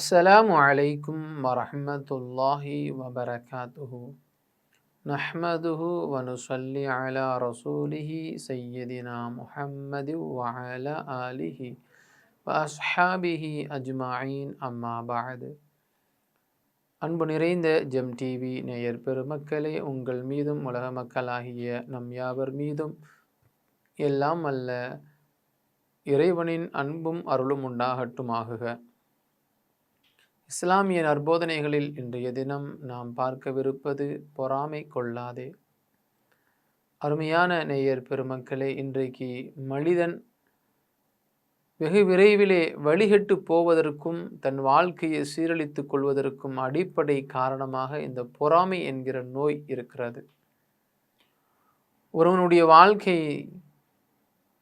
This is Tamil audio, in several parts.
السلام عليكم ورحمة الله وبركاته نحمده ونصلي على رسوله سيدنا محمد وعلى آله وأصحابه أجمعين أما بعد அன்பு நிறைந்த ஜெம் டிவி நேயர் பெருமக்களே உங்கள் மீதும் உலக மக்களாகிய நம் யாவர் மீதும் எல்லாம் அல்ல இறைவனின் அன்பும் அருளும் உண்டாகட்டுமாகுக இஸ்லாமிய நற்போதனைகளில் இன்றைய தினம் நாம் பார்க்கவிருப்பது பொறாமை கொள்ளாதே. அருமையான நேயர் பெருமக்களே இன்றைக்கு மனிதன் வெகு விரைவிலே வழிகட்டு போவதற்கும் தன் வாழ்க்கையை சீரழித்துக் கொள்வதற்கும் அடிப்படை காரணமாக இந்த பொறாமை என்கிற நோய் இருக்கிறது. ஒருவனுடைய வாழ்க்கை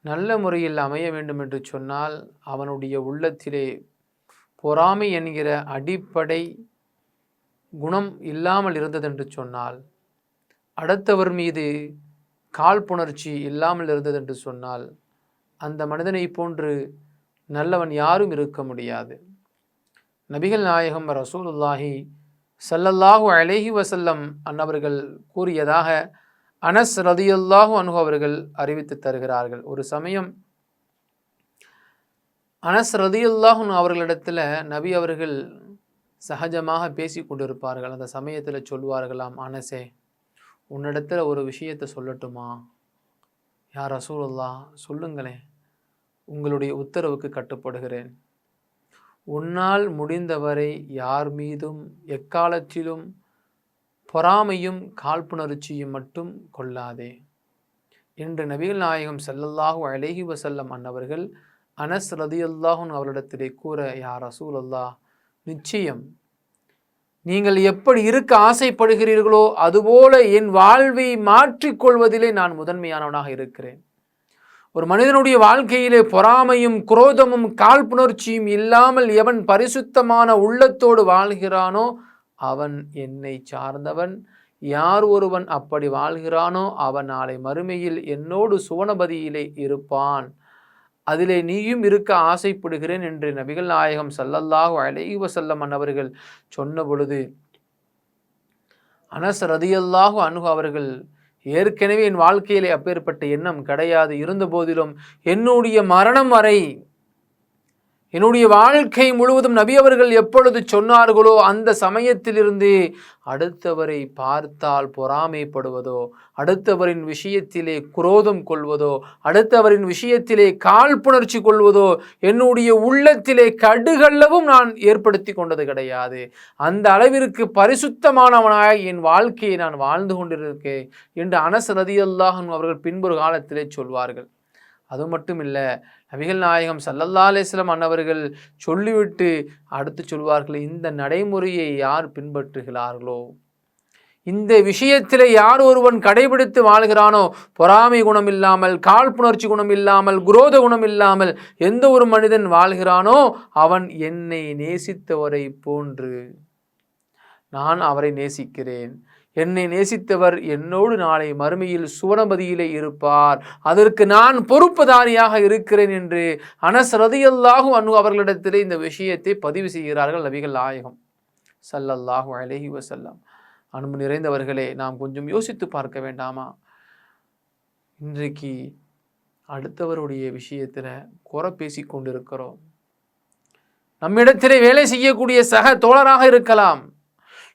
நல்ல முறையில் அமைய வேண்டும் என்று சொன்னால் அவனுடைய உள்ளத்திலே பொறாமை என்கிற அடிப்படை குணம் இல்லாமல் இருந்ததென்று சொன்னால் அடுத்தவர் மீது காழ்ப்புணர்ச்சி இல்லாமல் இருந்ததென்று சொன்னால் அந்த மனிதனை போன்று நல்லவன் யாரும் இருக்க முடியாது. நபிகள் நாயகம் ரசூலுல்லாஹி சல்லல்லாஹு அலேஹி வசல்லம் அன்னவர்கள் கூறியதாக அனஸ் ரதியுல்லாஹு அனுகு அவர்கள் அறிவித்து தருகிறார்கள். ஒரு சமயம் அனஸ் ரதியுல்லாஹன் அவர்களிடத்தில் நபி அவர்கள் சகஜமாக பேசி கொண்டிருப்பார்கள். அந்த சமயத்தில் சொல்வார்களாம் அனசே உன்னிடத்தில் ஒரு விஷயத்தை சொல்லட்டுமா? யார் ரசூலுல்லா சொல்லுங்களேன் உங்களுடைய உத்தரவுக்கு கட்டுப்படுகிறேன். உன்னால் முடிந்தவரை யார் மீதும் எக்காலத்திலும் பொறாமையும் காழ்ப்புணர்ச்சியும் மட்டும் கொள்ளாதே. என்று நபிகள் நாயகம் செல்லல்லாஹு அழகி வசல்லம் அன்னவர்கள் அனஸ் ரதியுல்லாஹுன் அவரிடத்திலே கூற யார் ரசூல் அல்லாஹ் நிச்சயம் நீங்கள் எப்படி இருக்க ஆசைப்படுகிறீர்களோ அதுபோல என் வாழ்வை மாற்றிக்கொள்வதிலே நான் முதன்மையானவனாக இருக்கிறேன். ஒரு மனிதனுடைய வாழ்க்கையிலே பொறாமையும் குரோதமும் காழ்ப்புணர்ச்சியும் இல்லாமல் எவன் பரிசுத்தமான உள்ளத்தோடு வாழ்கிறானோ அவன் என்னை சார்ந்தவன். யார் ஒருவன் அப்படி வாழ்கிறானோ அவன் நாளை மறுமையில் என்னோடு சுவனபதியிலே இருப்பான். அதிலே நீயும் இருக்க ஆசைப்படுகிறேன் என்று நபிகள் நாயகம் சல்லல்லாஹு அலைஹி வசல்லம் அவர்கள் சொன்ன பொழுது அனஸ் ரதியல்லாஹு அணுகு அவர்கள் ஏற்கனவே என் வாழ்க்கையிலே அப்பேற்பட்ட எண்ணம் கிடையாது. இருந்த போதிலும் என்னுடைய மரணம் வரை என்னுடைய வாழ்க்கை முழுவதும் நபி அவர்கள் எப்பொழுது சொன்னார்களோ அந்த சமயத்திலிருந்து அடுத்தவரை பார்த்தால் பொறாமைப்படுவதோ அடுத்தவரின் விஷயத்திலே குரோதம் கொள்வதோ அடுத்தவரின் விஷயத்திலே காழ்ப்புணர்ச்சி கொள்வதோ என்னுடைய உள்ளத்திலே கடுகளவும் நான் ஏற்படுத்தி கொண்டது கிடையாது. அந்த அளவிற்கு பரிசுத்தமானவனாய் என் வாழ்க்கையை நான் வாழ்ந்து கொண்டிருக்கேன் என்று அனஸ் ரதியல்லாஹன் அவர்கள் பின்பொரு காலத்திலே சொல்வார்கள். அது மட்டும் இல்லை நபிகள் நாயகம் சல்லல்லா அலிஸ்லாம் அன்னவர்கள் சொல்லிவிட்டு அடுத்து சொல்வார்கள் இந்த நடைமுறையை யார் பின்பற்றுகிறார்களோ? இந்த விஷயத்தில் யார் ஒருவன் கடைபிடித்து வாழ்கிறானோ பொறாமை குணம் இல்லாமல் காழ்ப்புணர்ச்சி குணம் இல்லாமல் குரோத குணம் இல்லாமல் எந்த ஒரு மனிதன் வாழ்கிறானோ அவன் என்னை நேசித்தவரை போன்று நான் அவரை நேசிக்கிறேன். என்னை நேசித்தவர் என்னோடு நாளை மறுமையில் சுவனபதியிலே இருப்பார். அதற்கு நான் பொறுப்புதாரியாக இருக்கிறேன் என்று அனசரதியல்லாகும் அனு அவர்களிடத்திலே இந்த விஷயத்தை பதிவு செய்கிறார்கள் நபிகள் நாயகம் சல்லல்லாஹு அலஹி வசல்லாம் அன்பு நிறைந்தவர்களே நாம் கொஞ்சம் யோசித்து பார்க்க வேண்டாமா? இன்றைக்கு அடுத்தவருடைய விஷயத்தில் குறை பேசி கொண்டிருக்கிறோம் நம்மிடத்திலே வேலை செய்யக்கூடிய சக தோழராக இருக்கலாம்.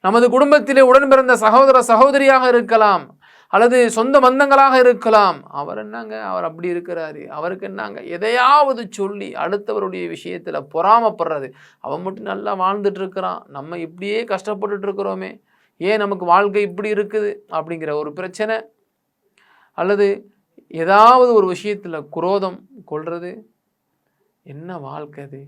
நமது குடும்பத்திலே உடன் பிறந்த சகோதர சகோதரியாக இருக்கலாம் அல்லது சொந்த பந்தங்களாக இருக்கலாம். அவர் என்னங்க? அவர் அப்படி இருக்கிறாரு. அவருக்கு என்னங்க? எதையாவது சொல்லி அடுத்தவருடைய விஷயத்தில் பொறாமப்படுறது. அவன் மட்டும் நல்லா வாழ்ந்துட்டு இருக்கிறான் நம்ம இப்படியே கஷ்டப்பட்டுட்டு இருக்கிறோமே ஏன் நமக்கு வாழ்க்கை இப்படி இருக்குது? அப்படிங்கிற ஒரு பிரச்சனை. அல்லது ஏதாவது ஒரு விஷயத்தில் குரோதம் கொள்வது என்ன வாழ்க்கை அது?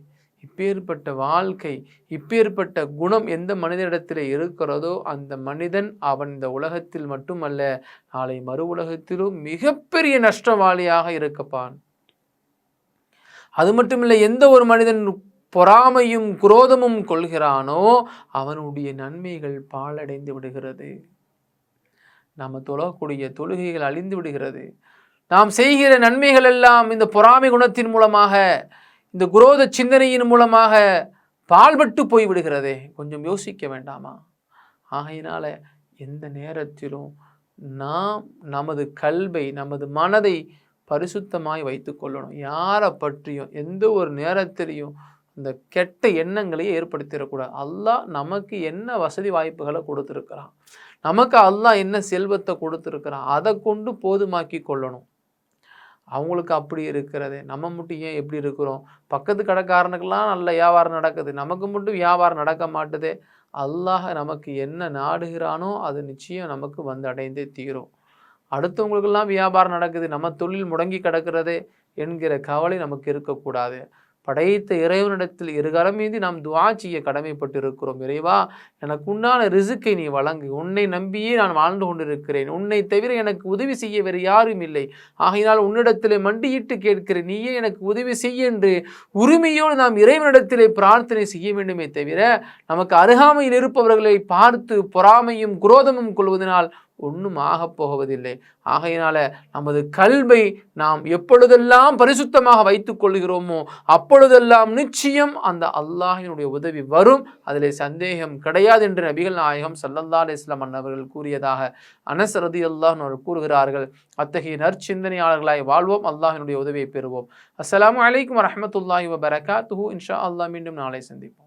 இப்பேற்பட்ட வாழ்க்கை இப்பேற்பட்ட குணம் எந்த மனிதனிடத்தில் இருக்கிறதோ அந்த மனிதன் அவன் இந்த உலகத்தில் மட்டுமல்ல நாளை மறு உலகத்திலும் மிகப்பெரிய நஷ்டவாளியாக இருக்கப்பான். அது மட்டுமில்லை எந்த ஒரு மனிதன் பொறாமையும் குரோதமும் கொள்கிறானோ அவனுடைய நன்மைகள் பாலடைந்து விடுகிறது. நாம் தொழக்கூடிய தொழுகைகள் அழிந்து விடுகிறது. நாம் செய்கிற நன்மைகள் எல்லாம் இந்த பொறாமை குணத்தின் மூலமாக இந்த குரோத சிந்தனையின் மூலமாக பால்பட்டு போய் விடுகிறதே கொஞ்சம் யோசிக்க வேண்டாமா? ஆகையினால் எந்த நேரத்திலும் நாம் நமது கல்வை நமது மனதை பரிசுத்தமாய் வைத்து கொள்ளணும். யாரை பற்றியும் எந்த ஒரு நேரத்திலையும் இந்த கெட்ட எண்ணங்களையே ஏற்படுத்திடக்கூடாது. அல்லாஹ் நமக்கு என்ன வசதி வாய்ப்புகளை கொடுத்துருக்கிறான்? நமக்கு அல்லாஹ் என்ன செல்வத்தை கொடுத்துருக்கிறான்? அதை கொண்டு போதுமாக்கி கொள்ளணும். அவங்களுக்கு அப்படி இருக்கிறது. நம்ம மட்டும் ஏன் எப்படி இருக்கிறோம்? பக்கத்து கடைக்காரனுக்கெல்லாம் நல்ல வியாபாரம் நடக்குது. நமக்கு மட்டும் வியாபாரம் நடக்க மாட்டுதே. அல்லாஹ் நமக்கு என்ன நாடுகிறானோ அது நிச்சயம் நமக்கு வந்து அடைந்தே தீரும். அடுத்தவங்களுக்கெல்லாம் வியாபாரம் நடக்குது. நம்ம தொழில் முடங்கி கிடக்கிறதே என்கிற கவலை நமக்கு இருக்கக்கூடாது. படைத்த இறைவனிடத்தில் இருகரம் மீது நாம் துவா செய்ய கடமைப்பட்டு இருக்கிறோம் இறைவா எனக்கு உண்டான ரிசுக்கை நீ வழங்கு. உன்னை நம்பியே நான் வாழ்ந்து கொண்டிருக்கிறேன். உன்னை தவிர எனக்கு உதவி செய்ய வேறு யாரும் இல்லை. ஆகையினால் உன்னிடத்திலே மண்டியிட்டு கேட்கிறேன் நீயே எனக்கு உதவி செய்ய என்று உரிமையோடு நாம் இறைவனிடத்திலே பிரார்த்தனை செய்ய வேண்டுமே தவிர நமக்கு அருகாமையில் இருப்பவர்களை பார்த்து பொறாமையும் குரோதமும் கொள்வதனால் ஒன்றும் ஆகப் போவதில்லை ஆகையினால நமது கல்வை நாம் எப்பொழுதெல்லாம் பரிசுத்தமாக வைத்துக் கொள்கிறோமோ அப்பொழுதெல்லாம் நிச்சயம் அந்த அல்லாஹினுடைய உதவி வரும். அதில் சந்தேகம் கிடையாது என்று நபிகள் நாயகம் சல்லல்லா அலிஸ்லாம் அன்னவர்கள் கூறியதாக அனசரதி அல்லாஹ் கூறுகிறார்கள். அத்தகைய நற்சிந்தனையாளர்களாய் வாழ்வோம் அல்லாஹினுடைய உதவியை பெறுவோம். அஸ்லாம் வலைக்கம் வரமத்துல்லாஹி வபரகாத்துஹூ. இன்ஷா அல்லாஹ் மீண்டும் நாளை சந்திப்போம்.